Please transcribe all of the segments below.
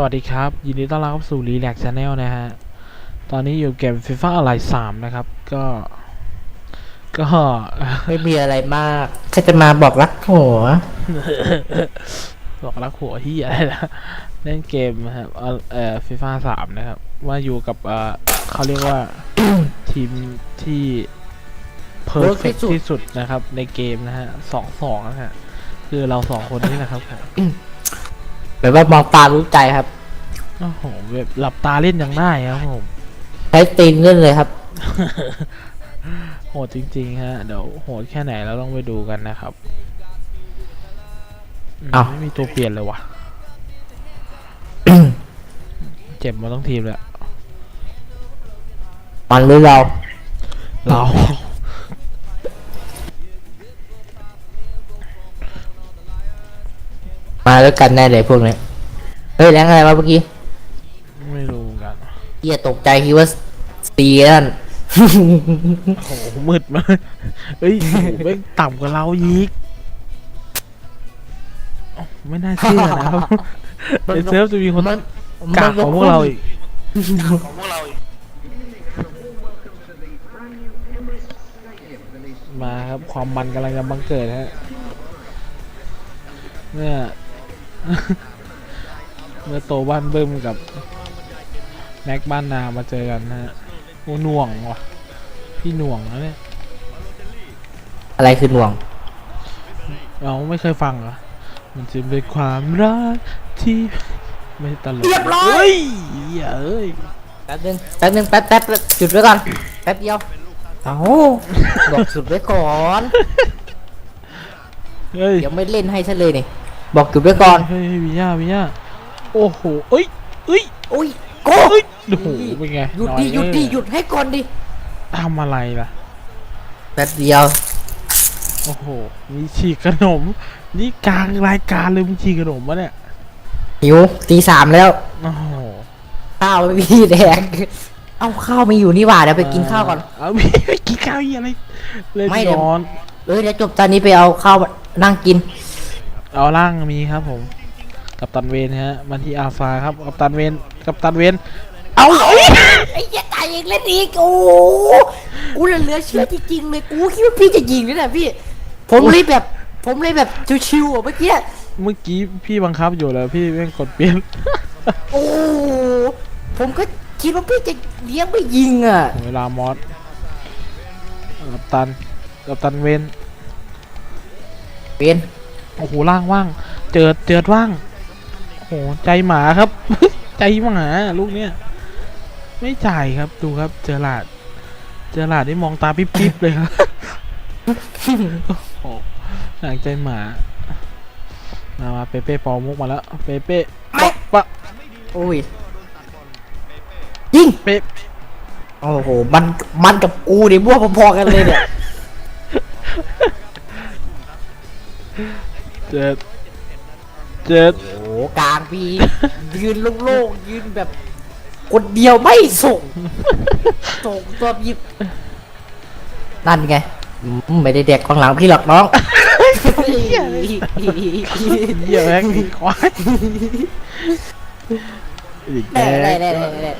สวัสดีครับ ยินดีต้อนรับเข้าสู่ Relax Channel นะฮะ ตอนนี้อยู่เกม FIFA อะไร3นะครับ ก็ ก็ ไม่มีอะไรมากแค่จะมาบอกรักหัว บอกรักหัวที่อะไรนะเล่นเกมนะครับเอ่อเอ่อ FIFA 3นะครับ ว่าอยู่กับเอ่อเขาเรียกว่า ทีมที่ perfect ที่สุดนะครับ ในเกมนะฮะสองสองนะฮะ คือเราสองคนนี่นะครับ แบบว่ามองตารู้ใจครับ โอ้โหแบบหลับตาเล่นยังได้ครับผม ใช้ตีนเล่นเลยครับ โหดจริงๆฮะ เดี๋ยวโหดแค่ไหนเราต้องไปดูกันนะครับมอ้าว ไม่มีตัวเปลี่ยนเลยวะ เจ็บมาต้องทีมเลยอะมันหรือเรา เรา มาด้วยกันแน่เลยพวกนี้เฮ้ยแรงอะไรวะเมื่อกี้ไม่รู้เหมือนกันเฮียตกใจคิดว่าตีนั่นโอ้โหมืดมากเฮ้ยโอ้โหไม่งต่ำกว่าเราอีกอ้าวไม่น่าเชื่อนะครับในเซิร์ฟจะมีคนมันกากของพวกเราอีกมาครับความมันกำลังจะบังเกิดฮะเมื่อ เมื่อโตบ้านเบิ้มกับแม็กบ้านนามาเจอกันนะฮะโอ้หน่วงว่ะ พี่หน่วงนะเนี่ยอะไรคือหน่วง เราไม่เคยฟังเหรอ มันจะเป็นความรักที่ไม่ตลกเรียบร้อย เฮ้ยอย่าเอ้ย แป๊บนึงแป๊บนึงแป๊บแป๊บแป๊บจุดไว้ก่อนแป๊บเดียวเอาบอกจุดไว้ก่อน เฮ้ย เดี๋ยวไม่เล่นให้ฉันเลยนี่ บอกจุดไว้ก่อนเฮ้ยเฮ้ยวิญญาวิญญาโอ้โหเอ้ยเอ้ยโอ้ยโก้เอ้ยโอ้โหเป็นไงหยุดดิหยุดดิหยุดให้ก่อนดิทำอะไรล่ะแป๊บเดียวโอ้โหมีฉีกขนม นี่กลางรายการเลยมีฉีกขนมวะเนี่ยหิวตีสามแล้วโอ้โหข้าวไม่มีแดงเอาข้าวไม่อยู่นี่หว่าเดี๋ยวไปกินข้าวก่อนเอาไปกินข้าวอีกอะไรเล่นไม่เดี๋ยวร้อนเออเดี๋ยวจบตอนนี้ไปเอาข้าวนั่งกิน เอาล่างมีครับผม กับตันเวนฮะมาที่อาซาครับ กับตันเวน กับตันเวน เอาเอ้ยไอ้ยัตายเองเล่นอีกโอ้โหกูเหลือเชื่อจริงๆเลยกูคิดว่าพี่จะยิงนี่แหละพี่ ผมเลยแบบ ผมเลยแบบชิวๆอะเมื่อกี้ เมื่อกี้พี่บังคับอยู่แล้วพี่แม่งกดเปลี่ยน โอ้โหผมก็คิดว่าพี่จะเลี้ยงไม่ยิงอะ เวลามอสกับตัน กับตันเวน เป็น โอ้โหล่างว่าง เจิดเจิดว่าง โอ้โหใจหมาครับ ใจหมาลูกเนี้ยไม่จ่ายครับดูครับ เจอหลาด เจอหลาดได้มองตาปิ๊บๆเลยครับโอ้โหหนังใจหมามามาเปเป้ปอมุกมาแล้วเปเป้ปะปะโอ้ยยิงเป๊ะโอ้โหมันมันกับกูเนี่ยมั่วพอๆกันเลยเนี่ย เจิดเจิดโอ้โหกลางปี ยืนโล่งๆยืนแบบคนเดียวไม่ส่ง ส่งตัวยิบนั่นไงอืมไม่ได้แดกข้างหลังพี่หรอกน้องเหี้ยแม่งอีกควายอีกได้แล้ได้วได้ได้ได้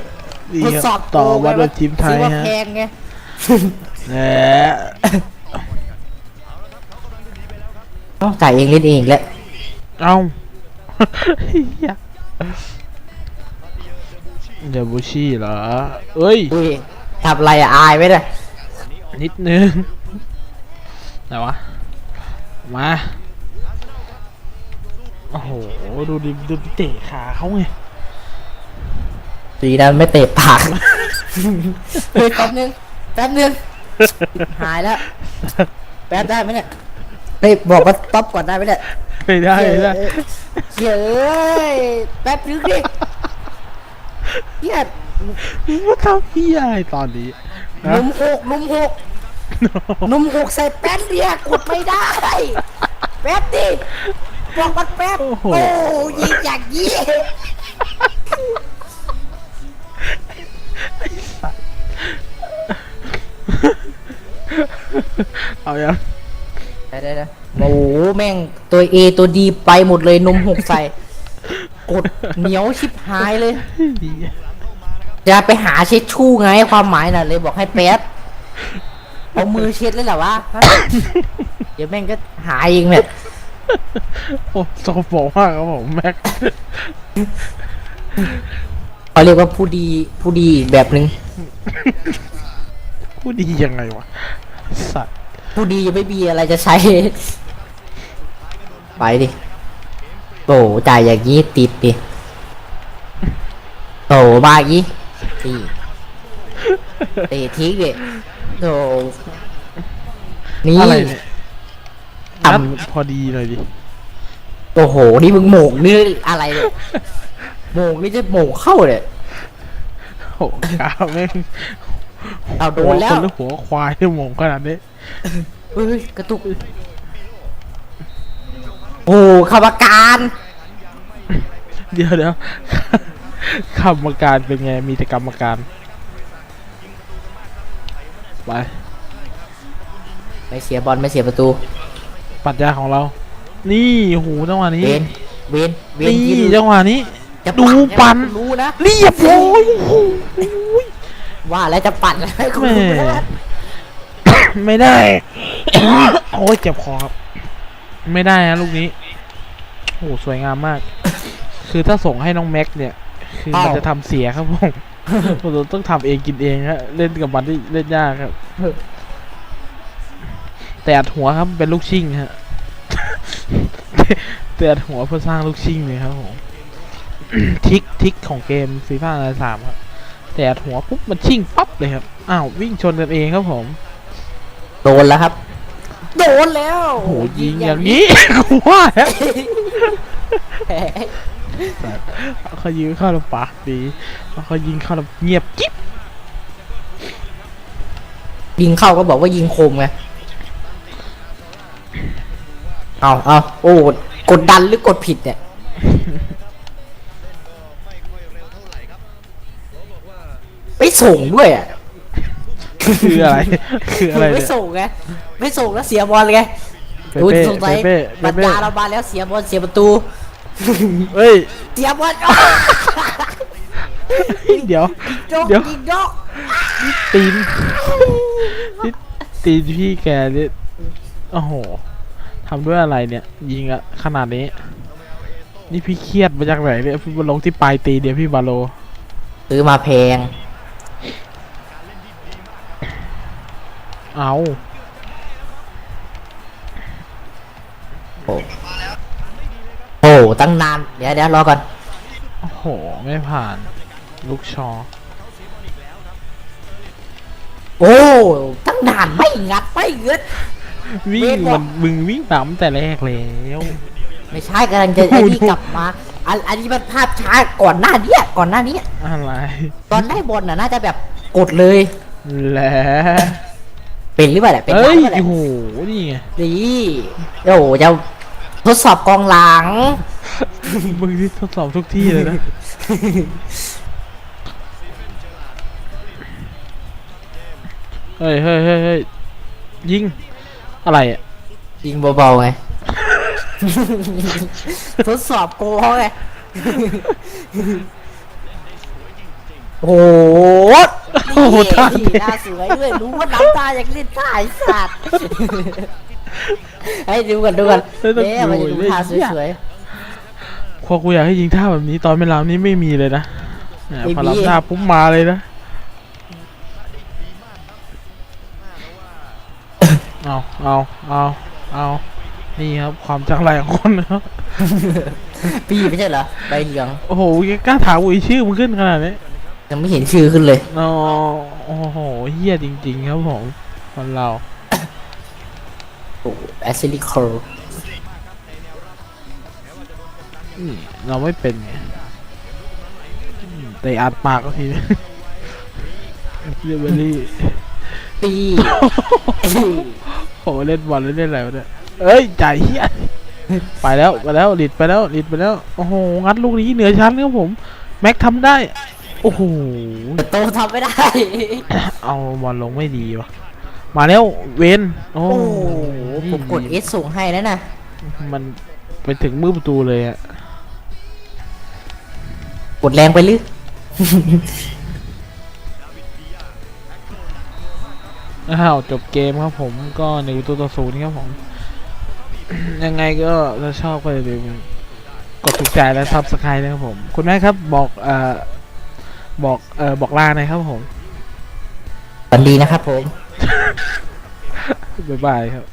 นี่ทดครับสอบต่อมาด้วยทีมไทยซื้อว่าฮะแพงไง แหม ต้องจ่ายเองเล่นเองแหละเอ้าเหี้ยเดบูชี่เหรอ เอ้ย อุ้ยทำอะไรอะอายไหมเนี่ยนิดนึงไหนวะ มา โอ้โห ดูดิดูดิเตะขาเขาไงสีนั้นไม่เตะปากเฮ้ยแป๊บนึงแป๊บนึงหายแล้ว แป๊บได้ไหมเนี่ย เฮ้ยบอกว่าต๊อปก่อนได้ไหมเนี่ยไม่ได้ไม่ได้เฮ้ยแป๊บนึงดิเฮียว่าทำพี่อะไรตอนนี้ฮะนุ่มหกนุ่มหกนุ่มหกใส่แป๊บเดียวกดไม่ได้ แป๊บดิบอกมันแป๊บ โอ้โหโอ้ยิงอย่างยี่เอายัง ได้ได้ได้โอ้โหแม่งตัว A ตัว D ไปหมดเลยนมหกใส่ กดเหนียวชิบหายเลย จะไปหาเช็ดชู่ไงความหมายน่ะเลยบอกให้แป๊ดเอามือเช็ดเลยเหรอวะฮะเดี๋ยวแม่งก็หายเองเนี่ยโอ้สกปรกมากครับผมแม็กเขาเรียกว่าผู้ดีผู้ดีอีกแบบหนึ่งพูดดียังไงวะสัตว์ ผู้ดียังไม่มีอะไรจะใช้ ไปดิ โตจ่ายอย่างนี้ติดดิ โตบ้ายี่ตีเตะทิ้งดิโตนี่อะไรเนี่ยทำนัดพอดีหน่อยดิ โอ้โห นี่มึงโหมกนี่อะไรเนี่ยโหมกนี่จะโหมกเข้าเลยโอ้กาแม่ง เอาโดนแล้วหัคนหรือหัวควายที่มงขนาดนี้เฮ้ยกระตุก โอ้ขบการเดี๋ยวเดี๋ยวกรรมการเป็นไงมีแต่กรรมการไปไม่เสียบอลไม่เสียประตู ปัดยาของเรา นี่โหจังหวะนี้ เวนเวนเวนนี่ยิงจังหวะนี้ จะดูปั่นรู้นะเรียบร้อยโอ้โห ว่าแล้วจะปั่นให้คุณแม่รู้ไม่ได้ โอ้ยเจ็บคอครับ ไม่ได้นะลูกนี้โอ้โหสวยงามมาก คือถ้าส่งให้น้องแม็กเนี่ย คือมันจะทำเสียครับผมผมต้องทำเองกินเองฮะเล่นกับมันที่เล่นยากครับ แต่อัดหัวครับเป็นลูกชิ่งฮะ แต่อัดหัวเพื่อสร้างลูกชิ่งเลยครับผม ทิกทิกของเกมฟีฟ่าสามครับ แต่อัดหัวปุ๊บมันชิ่งปั๊บเลยครับ อ้าววิ่งชนกันเองครับผม โดนแล้วครับ โดนแล้วโอ้โหยิงอย่างนี้กูว่าแล้วแหมเขายิงเข้าลำปากดีเขายิงเข้าลำเงียบกิ๊บยิงเข้าก็บอกว่ายิงคมไง เอาเอาโอ้กดดันหรือกดผิดเนี่ย ส่งด้วยอะคืออะไร คืออะไรไม่เนี่ยส่งไงไม่ส่งแล้วเสียบอลไงเปดูเป้สงสัยเปเป้เปปัญเป้ญาเรามาแล้วเสียบอลเสียประตูเฮ้ย เสียบอลเดี๋ยวโจกเดี๋ยว ยิงโจกตีนนี่ตีนพี่แกนี่โอ้โหทำด้วยอะไรเนี่ย ยิงอะขนาดนี้ นี่พี่เครียดมาจากไหนเนี่ยพี่มาลงที่ปลายตีนเดียวพี่บาโลซื้อมาแพง เอาโอ้ตั้งนาน เดี๋ยวเดี๋ยวรอก่อน โอ้โห ไม่ผ่าน ลูกชอ โอ้ ตั้งนานไม่งัดไม่เงืด วิ่เวงทบอกมันมึงวิ่งตามแต่แรกแล้วไม่ใช่กำลังจะไอ้นี่กลับมาอันอันนี้มันภาพช้าก่อนหน้าเนี้ยก่อนหน้านี้อะไร ตอนได้บอลน่ะน่าจะแบบกดเลย แหละ เป็นหรือเปล่าเนี่ยเป็นเอ้ได้ยหรือเปล่าโอ้เนี่ยโหนี่ไงนี่โอ้โหจะทดสอบกองหลัง มึงที่ทดสอบทุกที่เลยนะ เฮ้ยเฮ้ยเฮ้ยเฮ้ยยิง อะไรอะ ยิงเบาๆไง ทดสอบโกงไง โอ้โห โอ้โหท่านี่เตะหน้าสวยด้วยรู้ว่าน้ำตาอยากเล่นท่าไอ้สัตว์ ให้ดูกันดูกันไม่ต้องเอ๊ะมันจะดูดูเลยท่าเหี้ยสวยพอกูอยากให้ยิงท่าแบบนี้ตอนไม่รับนี่ไม่มีเลยนะแหมไม่มีพอรับท่าปุ๊บมาเลยนะเอาเอาเอาเอานี่ครับความจังไรของคนนะครับๆ พี่ไม่ใช่เหรอใบเหลือง โอ้โหยังกล้าถามอุ้ยชื่อมึงขึ้นขนาดนี้ ยังไม่เห็นชื่อขึ้นเลยอ๋อโอ้โหเฮี้ยจริง ๆ ครับผมคนเราโอ้แอสซิลิโคลนี่เราไม่เป็นไงอืมแต่อัดปากก็ทีเรียบรี่ปีโอ้โหเล่นบอลเล่นอะไรวะเนี่ยเอ้ยจ่ายเฮียไปแล้วไปแล้วหลิดไปแล้วหลิดไปแล้ว โอ้โห งัดลูกนี้เหนือชั้นครับผม แม็กทำได้ โอ้โหโตทำไม่ได้ เอาบอลลงไม่ดีวะมาแล้วเวนโอ้โอ้โหผมกดเอสส่งให้แล้วนะมันไปถึงมือประตูเลยอะกดแรงไปหรือ อ้าวจบเกมครับผมก็หนึ่งประตัวต่อศูนย์ครับผม ยังไงก็ถ้าชอบก็อย่าลืมกดถูกใจและซับสไครต์นะครับผมคุณแม่ครับบอกเอ่อ บอกเอ่อบอกลาหน่อยครับผม สวัสดีนะครับผม บ๊ายบายครับ